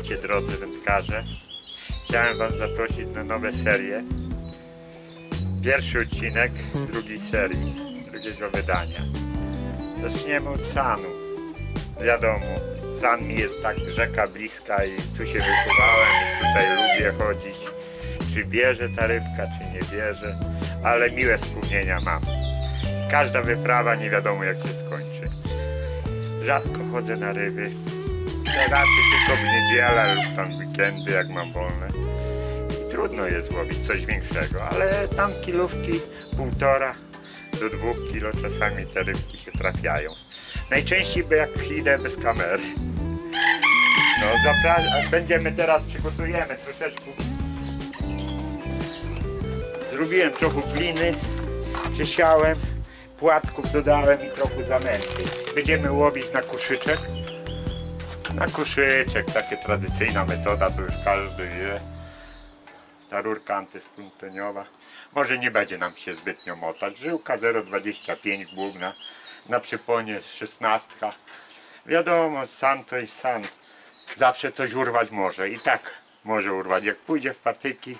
drodzy wędkarze. Chciałem Was zaprosić na nowe serie. Pierwszy odcinek drugiej serii, drugiego wydania. Zaczniemy od Sanu. Wiadomo, San mi jest tak rzeka bliska i tu się wychowałem i tutaj lubię chodzić. Czy bierze ta rybka, czy nie bierze, ale miłe wspomnienia mam. Każda wyprawa nie wiadomo jak się skończy. Rzadko chodzę na ryby. Raczej tylko w niedzielę lub tam weekendy, jak mam wolne. I trudno jest łowić coś większego, ale tam kilówki, półtora do dwóch kilo czasami te rybki się trafiają. Najczęściej by jak idę bez kamery. No zapra- będziemy teraz, przygotujemy troszeczkę. Zrobiłem trochę gliny, przesiałem, płatków dodałem i trochę zamęty. Będziemy łowić na kuszyczek. Na kuszyczek, takie tradycyjna metoda, to już każdy wie. Ta rurka antyspunteniowa. Może nie będzie nam się zbytnio motać. Żyłka 0,25 główna, na przyponie 16. Wiadomo, san to jest san. Zawsze coś urwać może i tak może urwać. Jak pójdzie w patyki,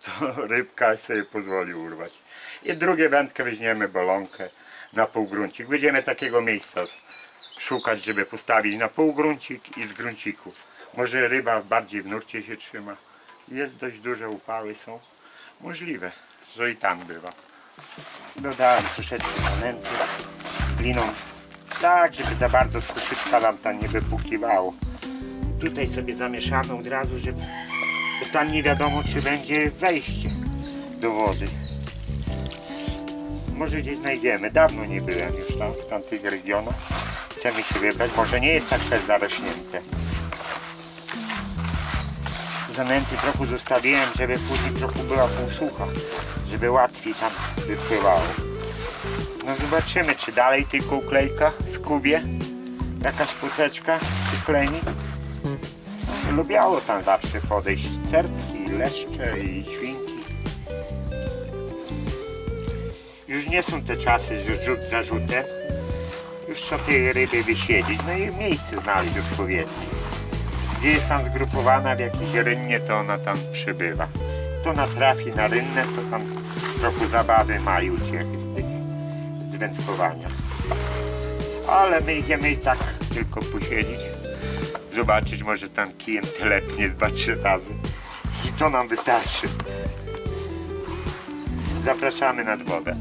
to rybka sobie pozwoli urwać. I drugie wędkę weźmiemy bolonkę na półgruncik. Będziemy takiego miejsca szukać, żeby postawić na półgruncik i z grunciku. Może ryba bardziej w nurcie się trzyma. Jest dość duże upały są. Możliwe, że i tam bywa. Dodałem troszeczkę momentu gliną. Tak, żeby za bardzo z kuszytka nam tam nie wypukiwało. Tutaj sobie zamieszamy od razu, żeby bo tam nie wiadomo czy będzie wejście do wody. Może gdzieś znajdziemy. Dawno nie byłem już tam w tamtych regionach. Chcemy się wybrać. Może nie jest tak też zarośnięte. Zanęty trochę zostawiłem, żeby później trochę była półsucha. Żeby łatwiej tam wypływało. No zobaczymy, czy dalej tylko uklejka w kubie. Jakaś płoteczka, czy klenik. Lubiało tam zawsze podejść czerpki, leszcze i świnki. Już nie są te czasy, że rzut za rzutem. Już trzeba tej ryby wysiedzieć, no i miejsce znaleźć odpowiednie. Gdzie jest tam zgrupowana w jakiejś rynnie, to ona tam przybywa. To natrafi na rynnę, to tam trochę zabawy ma i uciechy z tych z wędkowania. Ale my idziemy i tak tylko posiedzieć zobaczyć, może tam kijem telepnie dwa, trzy razy. I to nam wystarczy. Zapraszamy nad wodę.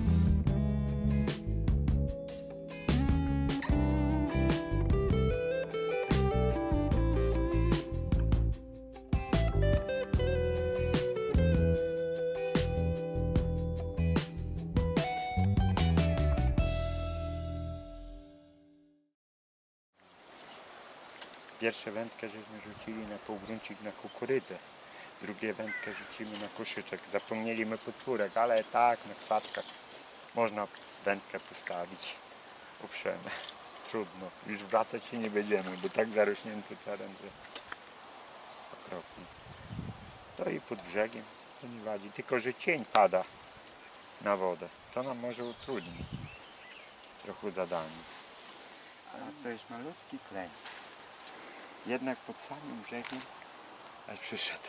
Rzucili na półgruncik na kukurydzę. Drugie wędkę rzucimy na koszyczek. Zapomnieliśmy podpórek, ale tak na krzaczkach można wędkę postawić. Uprzemy. Trudno. Już wracać się nie będziemy, bo tak zarośnięty teren, że okropnie. Stoi pod brzegiem, to nie wadzi. Tylko, że cień pada na wodę. To nam może utrudnić trochę zadanie. A to jest malutki kleń jednak pod samym brzegiem aż przyszedł.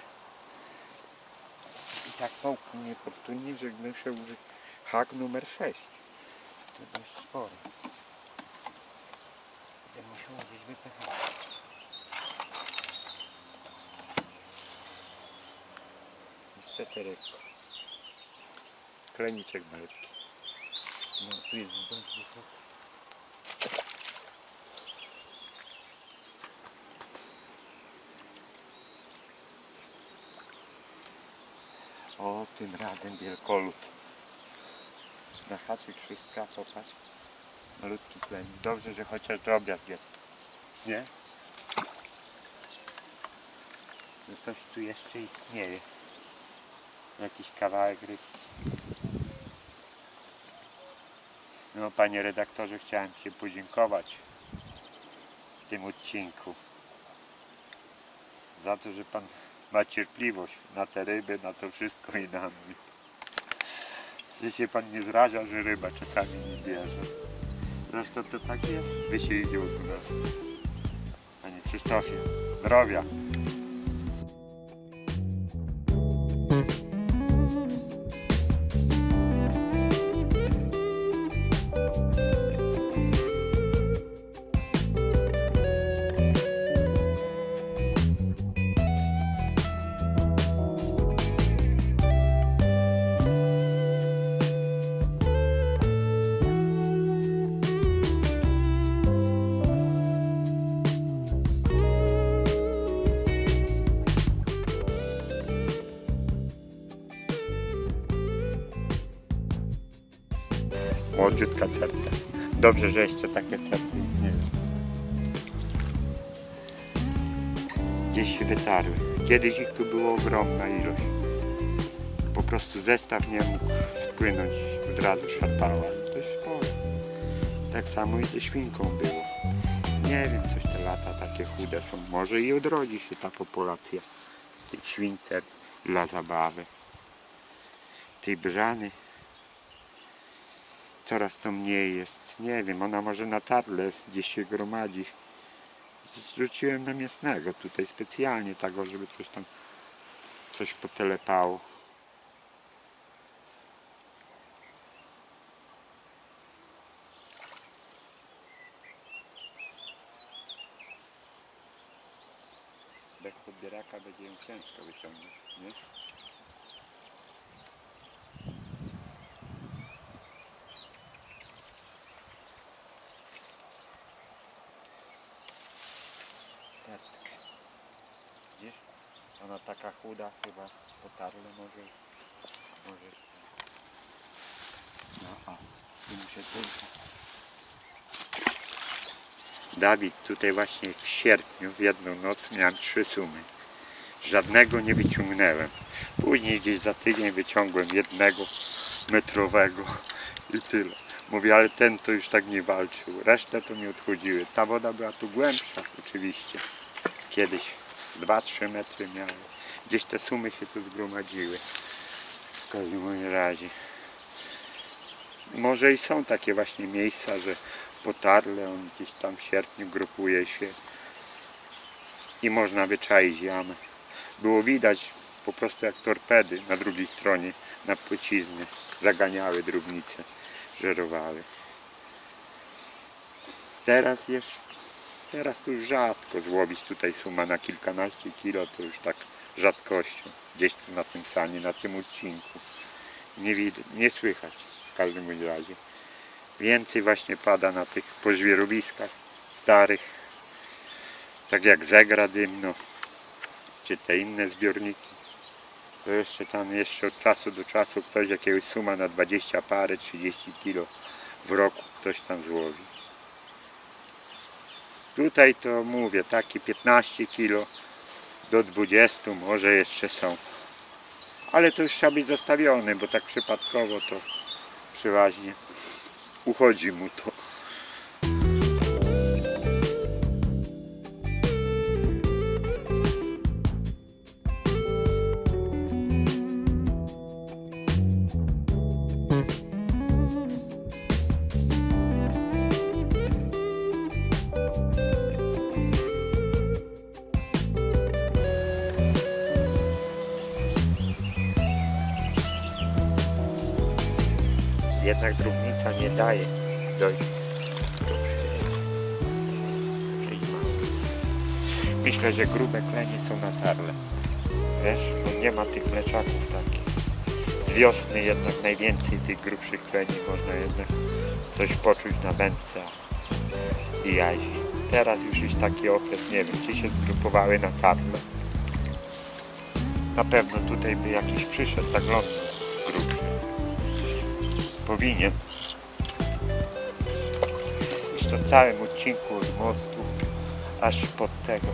I tak połknął niefortunnie, że muszę użyć hak numer 6. To dość spory. Będę musiał gdzieś wypychać. Niestety rybko. Kleniczek malutki. No tu jest dość O, tym razem wielkolud. Na haczyk szóstka, popatrz. Malutki plen. Dobrze, że chociaż drobiazg jest. Nie? No coś tu jeszcze istnieje. Jakiś kawałek ryb. No, panie redaktorze, chciałem się podziękować w tym odcinku za to, że pan na cierpliwość, na te ryby, na to wszystko i na mnie. Że się pan nie zraża, że ryba czasami nie bierze. Zresztą to tak jest, gdy się idzie u nas. Panie Krzysztofie, zdrowia! Młodziutka cerka. Dobrze, że jeszcze takie cerki istnieją. Gdzieś się wytarły. Kiedyś ich tu było ogromna ilość. Po prostu zestaw nie mógł spłynąć, od razu szarpała. To jest szkoda. Tak samo i ze świnką było. Nie wiem, coś te lata takie chude są. Może i odrodzi się ta populacja tych świncer dla zabawy. Tej brzany coraz to mniej jest. Nie wiem, ona może na tarle gdzieś się gromadzi. Zrzuciłem na mięsnego tutaj specjalnie tego, żeby coś tam coś potelepało. Bez podbieraka będzie ją ciężko wyciągnąć, nie? Tak. Widzisz? Ona taka chuda chyba potarle może. Może. No a tu muszę tylko. Dawid, tutaj właśnie w sierpniu w jedną noc miałem trzy sumy. Żadnego nie wyciągnąłem. Później gdzieś za tydzień wyciągłem jednego metrowego i tyle. Mówię, ale ten to już tak nie walczył. Resztę to nie odchodziły. Ta woda była tu głębsza oczywiście. Kiedyś 2-3 metry miały. Gdzieś te sumy się tu zgromadziły. W każdym razie. Może i są takie właśnie miejsca, że potarle on gdzieś tam w sierpniu grupuje się i można wyczaić jamę. Było widać po prostu jak torpedy na drugiej stronie na płycizny zaganiały drobnice, żerowały. Teraz jeszcze, teraz tu już rzadko złowić tutaj suma na kilkanaście kilo, to już tak rzadkością. Gdzieś tu na tym sanie, na tym odcinku. Nie, widać, nie słychać w każdym razie. Więcej właśnie pada na tych pożwierowiskach starych, tak jak Zegra Dymno, czy te inne zbiorniki. To jeszcze tam jeszcze od czasu do czasu ktoś jakiegoś suma na 20 parę, 30 kilo w roku coś tam złowi. Tutaj to mówię, takie 15 kilo do 20 może jeszcze są. Ale to już trzeba być zostawiony, bo tak przypadkowo to przeważnie uchodzi mu to. Jednak drobnica nie daje dojść do. Myślę, że grube klenie są na tarle. Wiesz, bo nie ma tych mleczaków takich. Z wiosny jednak najwięcej tych grubszych kleni można jednak coś poczuć na wędce i jazi. Teraz już jest taki okres, nie wiem, czy się zgrupowały na tarle. Na pewno tutaj by jakiś przyszedł, zaglądał grubszy. Powinien. Już to całym odcinku od mostu aż pod tego.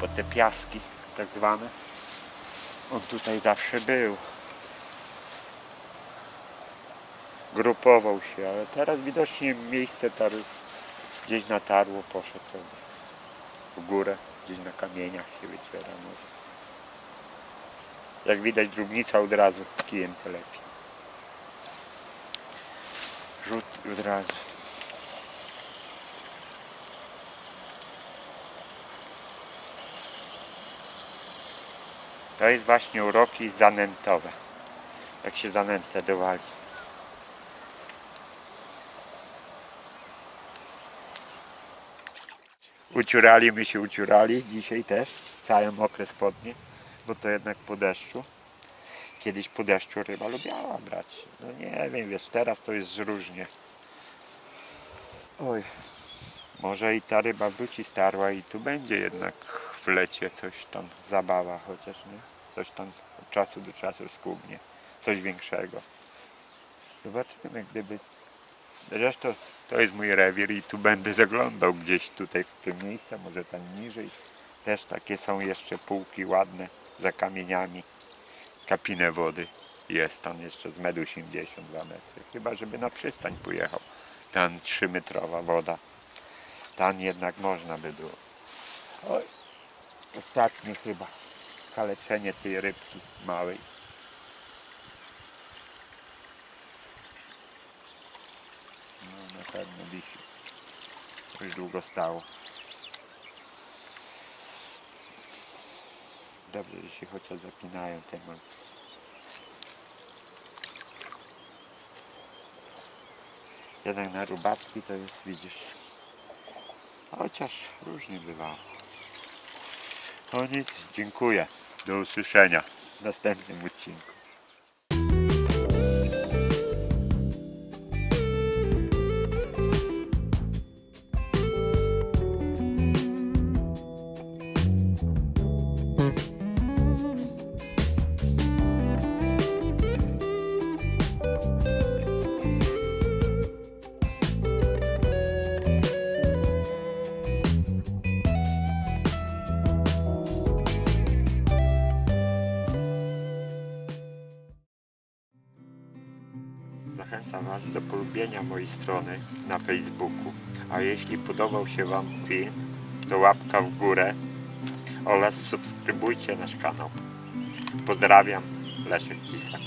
Pod te piaski tak zwane. On tutaj zawsze był. Grupował się, ale teraz widocznie miejsce tar gdzieś na tarło poszedł sobie. W górę, gdzieś na kamieniach się wyciera może. Jak widać drobnica od razu kijem telepie. Rzut od razu. To jest właśnie uroki zanętowe. Jak się zanętę dowali. Uciurali my się uciurali dzisiaj też, cały mokre spodnie, bo to jednak po deszczu. Kiedyś po deszczu ryba lubiała brać. No nie wiem, wiesz, teraz to jest różnie. Oj, może i ta ryba wróci starła i tu będzie jednak w lecie coś tam zabawa chociaż, nie? Coś tam od czasu do czasu skubnie. Coś większego. Zobaczymy, gdyby... Zresztą to jest mój rewir i tu będę zaglądał gdzieś tutaj w tym miejscu, może tam niżej. Też takie są jeszcze półki ładne za kamieniami. Kapinę wody jest tam jeszcze z medu 82 metry. Chyba, żeby na przystań pojechał. Tam 3-metrowa woda. Tam jednak można by było. Oj, ostatnie chyba kaleczenie tej rybki małej. No na pewno wisi. Już długo stało. Dobrze, że się chociaż zapinają te malki. Jednak na rubatki to jest, widzisz, chociaż różnie bywało. No nic, dziękuję. Do usłyszenia w następnym odcinku. Zachęcam Was do polubienia mojej strony na Facebooku. A jeśli podobał się Wam film, to łapka w górę oraz subskrybujcie nasz kanał. Pozdrawiam, Leszek Pisak.